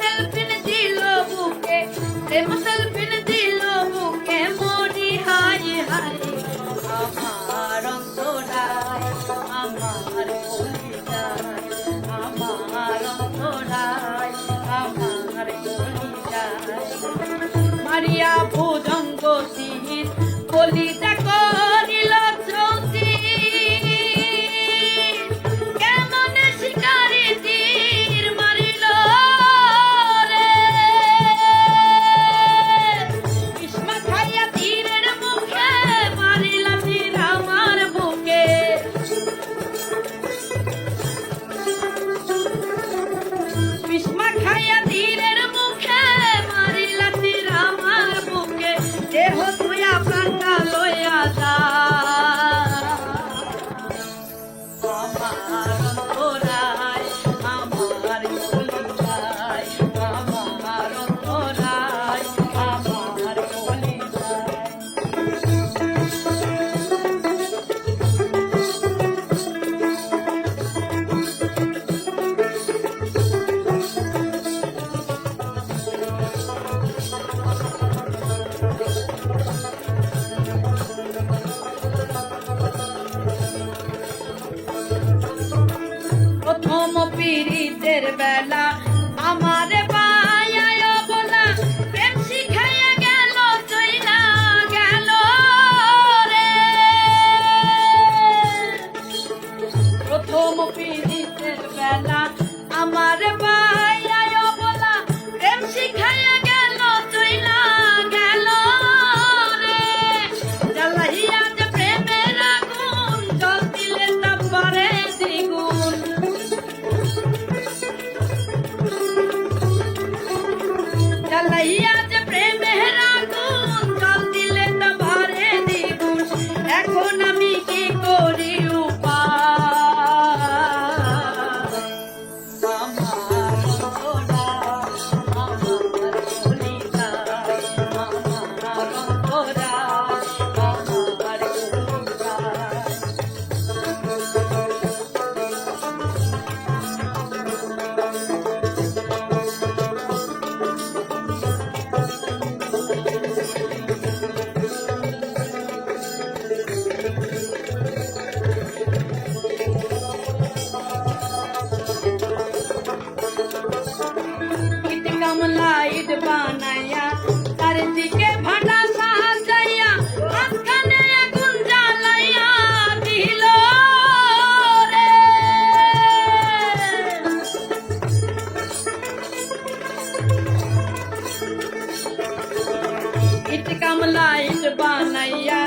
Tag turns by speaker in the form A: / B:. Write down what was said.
A: সেলফিন দিল বুকে, প্রেম সেলফিন দিল বুকে মরি হায় হায়, আমার অন্তরায়, আমার কলিতায় আমার অন্তরায়। মারিয়া ভোজন 不要关灯 পিরিতের বেলা। আমার পায়ায় গেল প্রথম বেলা ইট কামলা ইট বানাইয়া